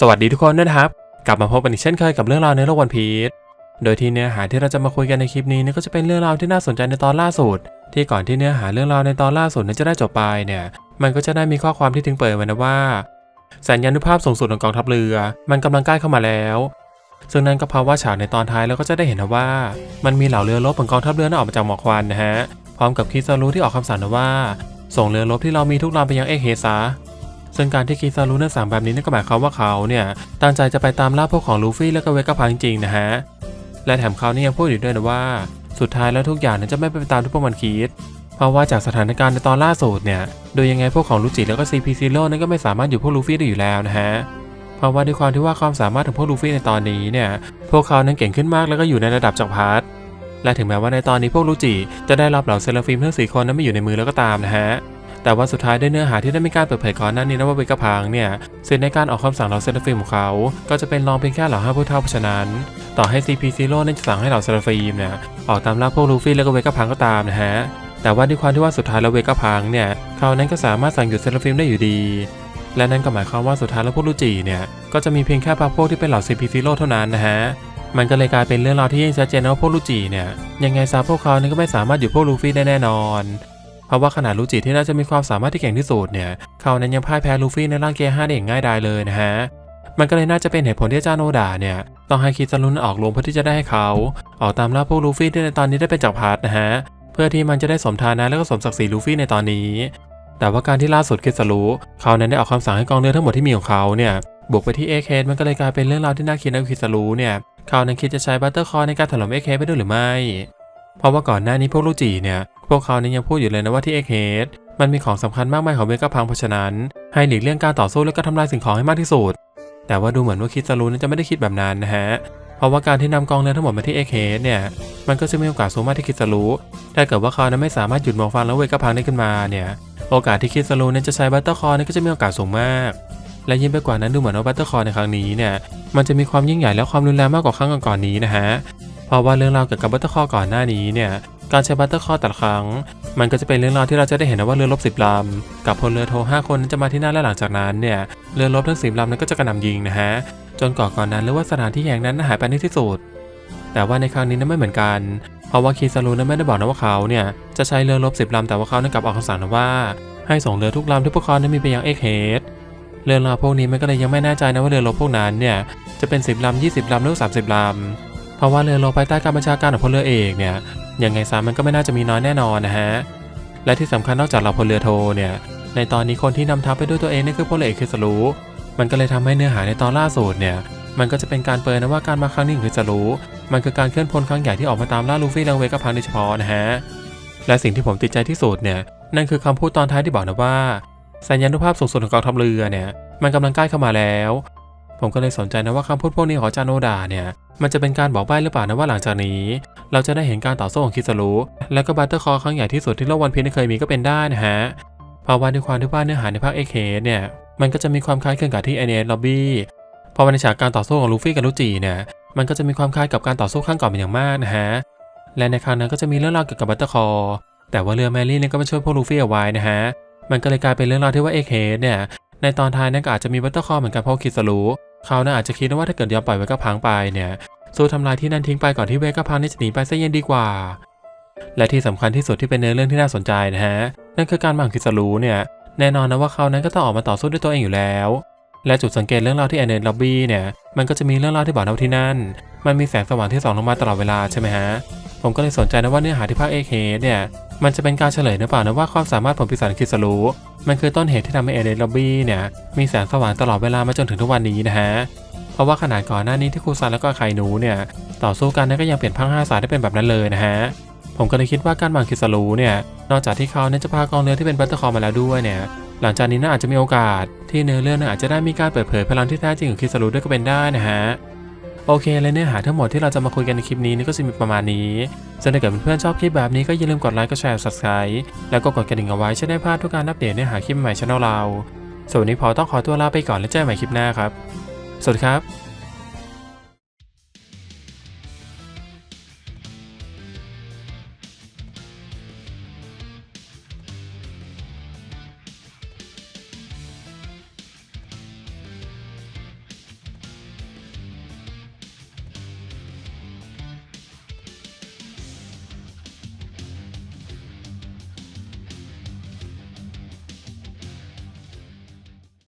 สวัสดีทุกคนนะครับ กลับมาพบกันอีกเช่นเคยกับเรื่องราวในโลกวันพีชโดยที่เนื้อหาที่เราจะมาคุยกันในคลิปนี้เนี่ยก็จะเป็นเรื่องราวที่น่าสนใจในตอนล่าสุด ที่ก่อนที่เนื้อหาเรื่องราวในตอนล่าสุดนั้นจะได้จบไปเนี่ย มันก็จะได้มีข้อความที่ทิ้งเปิดไว้นะว่า สัญญานุภาพสูงสุดของกองทัพเรือ มันกำลังใกล้เข้ามาแล้ว ซึ่งนั่นก็เพราะว่าฉากในตอนท้ายเราก็จะได้เห็นนะว่า มันมีเหล่าเรือรบของกองทัพเรือนั้นออกมาจากหมอกควันนะฮะพร้อมกับคิซารุที่ออกคำสั่งนะว่า ส่งเรือรบที่เรามีทุกลำไปยังเอกเฮซะ ซึ่งการที่คิซารุนั้นสั่งแบบนี้นั่นก็หมายความว่าเขาเนี่ยตั้งใจจะไปตามล่าพวกของลูฟี่และก็เวก้าพังจริงๆนะฮะและแถมเขานี่ยังพูดอีกด้วยนะว่าสุดท้ายแล้วทุกอย่างนั้นจะไม่เป็นไปตามที่พวกมันคิดเพราะว่าจากสถานการณ์ในตอนล่าสุดเนี่ย โดยยังไงพวกของลูจิแล้วก็ CP Zero นั้นก็ไม่สามารถอยู่พวกลูฟี่ได้อยู่แล้วนะฮะ เพราะว่าด้วยความที่ว่าความสามารถของพวกลูฟี่ในตอนนี้เนี่ย พวกเขานั้นเก่งขึ้นมากแล้วก็อยู่ในระดับจักรพรรดิ และถึงแม้ว่าในตอนนี้พวกลูจิจะได้รับเหล่าเซราฟิมทั้งสี่คนนั้นไม่อยู่ในมือแล้วก็ตามนะฮะ แต่ว่าสุดท้ายได้เนื้อหาที่ได้มีการเปิดเผยก่อนหน้านี้นะว่าเวกาพังเนี่ยสิทธิในการออกคำสั่งเหล่าเซราฟิมของเขา ก็จะเป็นรองเพียงแค่เหล่าห้าผู้เท่าเพราะฉะนั้น ต่อให้ CP Zero นั้นจะสั่งให้เหล่าเซราฟิมเนี่ยออกตามล่าพวกลูฟี่แล้วก็เวกาพังก็ตามนะฮะแต่ว่าด้วยความที่ว่าสุดท้ายแล้วเวกาพังเนี่ยเขานั้นก็สามารถสั่งหยุดเซราฟิมได้อยู่ดีและนั่นก็หมายความว่าสุดท้ายแล้วพวกลูจิเนี่ย ก็จะมีเพียงแค่พรรคพวกที่เป็นเหล่า CP Zero เท่านั้นนะฮะ มันก็เลยกลายเป็นเรื่องราวที่ยิ่งชัดเจนว่าพวกลูจิเนี่ย ยังไงซะพวกเขานี่ก็ไม่สามารถหยุดพวกลูฟี่ได้แน่นอน เพราะว่าขนาดลูจิที่น่าจะมีความสามารถที่เก่งที่สุดเนี่ยเขานั้นยังพ่ายแพ้ลูฟี่ในร่างเกียร์ห้าได้อย่างง่ายดายเลยนะฮะมันก็เลยน่าจะเป็นเหตุผลที่อาจาโนดาเนี่ยต้องให้คิดซารุนออกลงเพื่อที่จะได้ให้เขาออกตามล่าพวกลูฟี่ที่ในตอนนี้ได้เป็นจักรพรรดินะฮะเพื่อที่มันจะได้สมฐานะและก็สมศักดิ์ศรีลูฟี่ในตอนนี้ แต่ว่าการที่ล่าสุดคิดสรุเขานั้นได้ออกคำสั่งให้กองเรือทั้งหมดที่มีของเขาเนี่ยบุกไปที่เอเคมันก็เลยกลายเป็นเรื่องราวที่น่าคิดนะคิดสรุเนี่ยเขานั้นคิดจะใช้บัตเตอร์คอร์ในการถล่มเอเคไปด้วยหรือไม่ เพราะว่าก่อนหน้านี้พวกลูจิเนี่ย พวกเขานั้นยังพูดอยู่เลยนะว่าที่เอเคมันมีของสำคัญมากมายของเวก้าพังเพราะฉะนั้น ให้หลีกเลี่ยงการต่อสู้และก็ทำลายสิ่งของให้มากที่สุด แต่ว่าดูเหมือนว่าคิดสรุนั้นจะไม่ได้คิดแบบนั้นนะฮะ เพราะว่าการที่นำกองเรือทั้งหมดมาที่เอเคเนี่ย มันก็จะมีโอกาสสูงมากที่คิดจะรู้ถ้าเกิดว่าเขานั้นไม่สามารถหยุดมอกฟังแล้วเวกกระพังได้ขึ้นมาเนี่ย โอกาสที่คิดจะรู้นั้นจะใช้บัตเตอร์คอร์นี่ก็จะมีโอกาสสูงมาก และยิ่งไปกว่านั้นดูเหมือนว่าบัตเตอร์คอร์ในครั้งนี้เนี่ย มันจะมีความยิ่งใหญ่และความรุนแรงมากกว่าครั้งก่อนๆนี้นะฮะ เพราะว่าเรื่องราวเกี่ยวกับบัตเตอร์คอร์ก่อนหน้านี้เนี่ย การใช้บัตเตอร์คอร์แต่ละครั้ง มันก็จะเป็นเรื่องราวที่เราจะได้เห็นนะว่าเรือรบสิบลำกับพลเรือโทห้าคนนั้นจะมาที่หน้าและหลังจากนั้นเนี่ยเรือรบทั้งสิบลำนั้นก็จะกระหน่ำยิงนะฮะจนก่อนก่อนนั้นหรือว่าสถานที่แห่งนั้นหายไปในที่สุดแต่ว่าในครั้งนี้นั้นไม่เหมือนกันเพราะว่าคีซารุนั้นไม่ได้บอกนะว่าเขาเนี่ยจะใช้เรือรบสิบลำแต่ว่าเขานั้นกลับออกคำสั่งนะว่า ให้ส่งเรือทุกลำที่พวกเขานั้นมีไปยังเอ็กเฮดเรือราวพวกนี้มันก็เลยยังไม่แน่ใจนะว่าเรือรบพวกนั้นเนี่ยจะเป็นสิบลำยี่สิบลำหรือสามสิบลำ เพราะว่าเรือรบภายใต้การบัญชาการของพลเรือเอกเนี่ยยังไงซะมันก็ไม่น่าจะมีน้อยแน่นอนนะฮะและที่สำคัญนอกจากเราพลเรือโทเนี่ยในตอนนี้คนที่นำทัพไปด้วยตัวเองนี่คือพลเรือเอกคิซารุมันก็เลยทำให้เนื้อหาในตอนล่าสุดเนี่ยมันก็จะเป็นการเปิดนะว่าการมาครั้งนี้ของคิซารุมันคือการเคลื่อนพลครั้งใหญ่ที่ออกมาตามล่าลูฟี่และเวก้าพังโดยเฉพาะนะฮะและสิ่งที่ผมติดใจที่สุดเนี่ยนั่นคือคำพูดตอนท้ายที่บอกนะว่าสัญญานุภาพสูงสุดของกองทัพเรือเนี่ยมันกำลังใกล้เข้ามาแล้ว ผมก็เลยสนใจนะว่าคำพูดพวกนี้ของจานโนดาเนี่ย มันจะเป็นการบอกใบ้หรือเปล่านะว่าหลังจากนี้ เราจะได้เห็นการต่อสู้ของคิซารุและก็บัตเตอร์คอร์ครั้งใหญ่ที่สุดที่โลกวันพีชเคยมีก็เป็นได้นะฮะเพราะว่าด้วยความที่ว่าเนื้อหาในภาคเอเคเนี่ย มันก็จะมีความคล้ายคลึงกับที่ไอเนสล็อบบี้พอในฉากการต่อสู้ของลูฟี่กับลูจิเนี่ย มันก็จะมีความคล้ายกับการต่อสู้ครั้งก่อนเป็นอย่างมากนะฮะ และในครั้งนั้นก็จะมีเรื่องราวเกี่ยวกับบัตเตอร์คอร์แต่ว่าเรือแมรี่เนี่ยก็มาช่วยพวกลูฟี่เอาไว้นะฮะ มันก็เลยกลายเป็นเรื่องราวที่ว่าเอกเฮดเนี่ย ในตอนท้ายนั่นก็อาจจะมีบัตเตอร์คอเหมือนกันเพราะคิสรู้ เขาน่าอาจจะคิดว่าถ้าเกิดยอมปล่อยไว้ก็พังไปเนี่ยสู้ทำลายที่นั่นทิ้งไปก่อนที่เวก้าพังนี่จะหนีไปซะเย็นดีกว่า และที่สำคัญที่สุดที่เป็นเนื้อเรื่องที่น่าสนใจนะฮะนั่นคือการมังคิดสรู้เนี่ยแน่นอนนะว่าเขานั้นก็ต้องออกมาต่อสู้ด้วยตัวเองอยู่แล้ว และจุดสังเกตเรื่องราวที่แอนเนตล็อบบี้เนี่ยมันก็จะมีเรื่องราวที่บอกนะว่าที่นั่น มันมีแสงสว่างที่ส่องลงมาตลอดเวลาใช่ไหมฮะ ผมก็เลยสนใจนะว่าเนื้อหาที่ภาคเอเคเนี่ยมันจะเป็นการเฉลยหรือเปล่านะว่าความสามารถผลพิศาจคิสรู้มันคือต้นเหตุที่ทำให้เอเดนล็อบบี้เนี่ยมีแสงสว่างตลอดเวลามาจนถึงทุกวันนี้นะฮะเพราะว่าขนาดก่อนหน้านี้ที่ครูซันแล้วก็ไคนูเนี่ยต่อสู้กันนั้นก็ยังเปลี่ยนพังห้าสายได้เป็นแบบนั้นเลยนะฮะผมก็เลยคิดว่าการวางคิสรู้เนี่ยนอกจากที่เขาเนี่ยจะพากองเรือที่เป็นบัตเตอร์คอร์มาแล้วด้วยเนี่ยหลังจากนี้น่าอาจจะมีโอกาสที่เนื้อเรื่องน่าอาจจะได้มีการเปิดเผยพลังที่แท้จริงของคิสรู้ด้วยก็เป็นได้นะฮะ โอเคเลยเนื้อหาทั้งหมดที่เราจะมาคุยกันในคลิปนี้นี่ก็จะมีประมาณนี้ซึ่งถ้าเกิดเพื่อนๆชอบคลิปแบบนี้ก็อย่าลืมกดไลค์กดแชร์ subscribe แล้วก็กดกระดิ่งเอาไว้จะได้พลาดทุกการอัปเดตเนื้อหาคลิปใหม่ช่องเราส่วนนนี้พอต้องขอตัวลาไปก่อนแล้วเจอกันใหม่คลิปหน้าครับสวัสดีครับ